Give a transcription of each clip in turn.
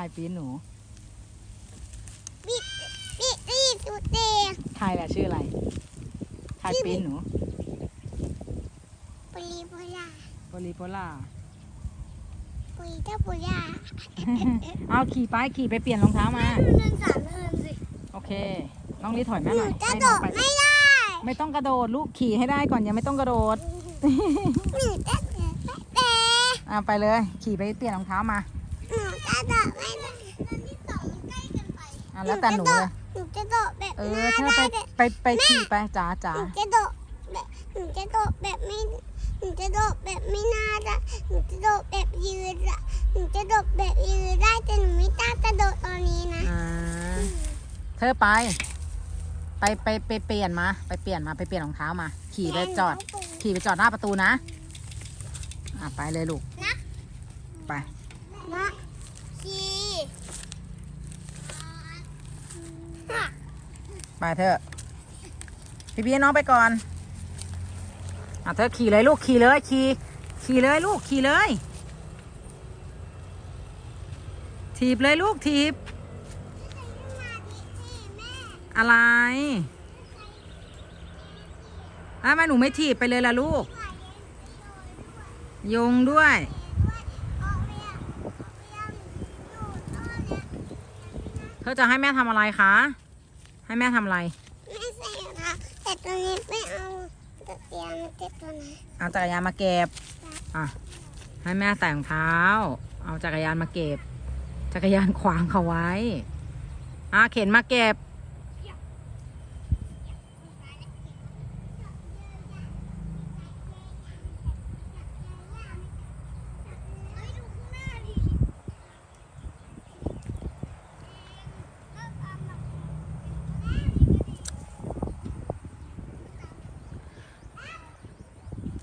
ายปีนหนูบิดบิดบิดสุดเดงทายแหละชื่ออะไรทายปีนหนูปุริปุระโปลีโปล่าปุริเจ้าปุระเอาขี่ไปขี่ไปเปลี่ยนรองเท้ามาเดินสามเดินสิโอเคน้องลีถอยหแม่นูหน่อยจะให้โดน้องดไปไม่ได้ ไม่ต้องกระโดดลูกขี่ให้ได้ก่อนยังไม่ต้องกระโดดหนูจะโดดไม่ได้อ่าไปเลย ขี่ไปเปลี่ยนรองเท้ามา หนูจะโดดไม่ได้ตอนที่สองมันใกล้เกินไปอ่าแล้วแต่หนูเลยหนูจะโดดแบบเอหอน้าเธอไปได้ไปไปขี่ไปจ๋าจ๋าหนูจะโดดแบบหนูจะโดดแบบไม่หนูจะโดดแบบไม่น่าได้หนูจะโดดแบบยืนอะหนูจะโดดแบบยืนได้แต่หนูไม่กล้าจะโดดตอนนี้นะอ่าเธอไป ไปไปไปเปลี่ยนมา ไปเปลี่ยนมาไปเปลี่ยนรองเท้ามา ขี่ไปจอด ขี่ไปจอดหน้าประตูนะ อะไปเลยลูก นะ ไป นะ ขี่ไปเถอะ พี่พี่น้องไปก่อนอะเธอขี่เลยลูกขี่เลยขี่ขี่เลยลูกขี่เลย ถีบเลยลูกถีบ อะไรอ้าวทำไมหนูไม่ถีบไปเลยล่ะลูก ยงด้วย เธอจะให้แม่ทำอะไรคะ ให้แม่ทำอะไร ไม่ใส่ค่ะแต่ตัวนี้ไม่เอาแต่เตียงมันเจ็บตัวไหนเอาจักรยานมาเก็บ อะ ให้แม่ใส่รองเท้า เอาจักรยานมาเก็บ จักรยานขวางเขาไว้ อะเข็นมาเก็บ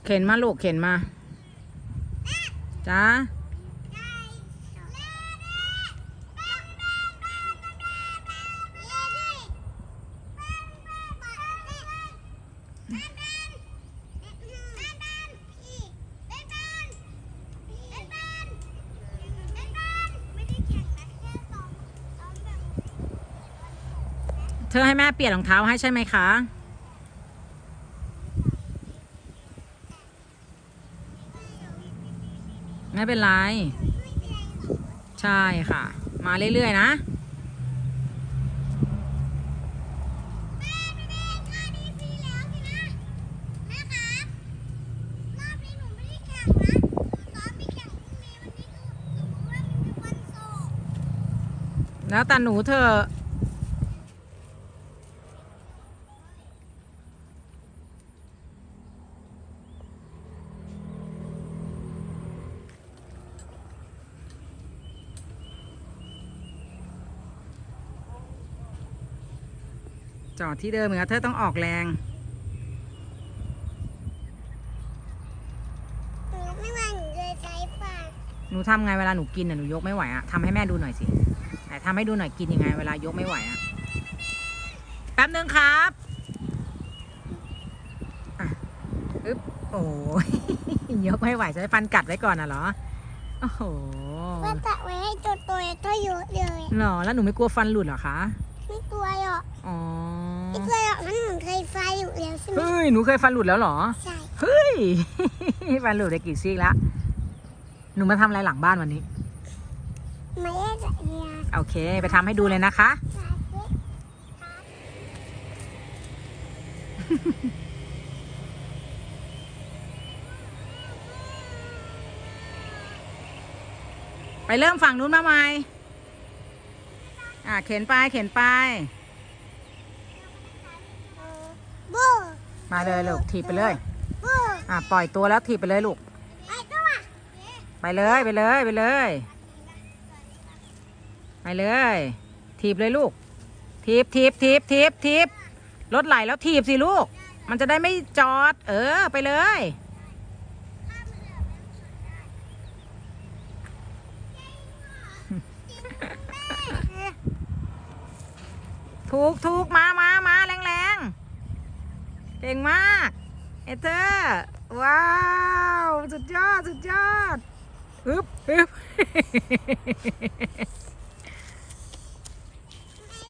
เข็นมาลูกเข็นมาจ้าเธอให้แม่เปลี่ยนรองเท้าให้ใช่ไหมคะ ไม่เป็นไร ใช่ค่ะ มาเรื่อยๆนะแล้วแต่หนูเธอ จอดที่เดิมเหมือนเธอต้องออกแรงไม่ว่าหนูเลยใช้ฟันหนูทำไงเวลาหนูกินอะหนูยกไม่ไหวอะทำให้แม่ดูหน่อยสิไหนทำให้ดูหน่อยกินยังไง เวลายกไม่ไหวอะแป๊บนึงครับอะอึ๊บโอ้ย ยกไม่ไหวใช้ฟันกัดไว้ก่อนอะเหรอโอ้โหว่าจะไว้ให้ตัวตัวก็เยอะเลยหรอแล้วหนูไม่กลัวฟันหลุดเหรอคะ ไม่กลัวหรอกอ๋อ ใช่ไหมเฮ้ย หนูเคยฟันหลุดแล้วเหรอ ใช่เฮ้ย ฟันหลุดได้กี่ซี่ละหนูมาทำอะไรหลังบ้านวันนี้ไม่ได้ใส่ยาโอเค ไปทำให้ดูเลยนะคะใส่เด็กไปเริ่มฝั่งนู้นมาใหม่อ่าเข็นไป เข็นไป บู มาเลยลูกถีบไปเลยบูอ่าปล่อยตัวแล้วถีบไปเลยลูกไอ้ตัวไปเลยไปเลยไปเลย ไปเลย ถีบเลยลูก ถีบถีบถีบถีบถีบรถไหลแล้วถีบสิลูก มันจะได้ไม่จอด เออไปเลย ถูกถูกมามามาแรงแรงๆ เก่งมาก เอเธอร์ว้าว สุดยอด สุดยอดอึ๊บอึ๊บ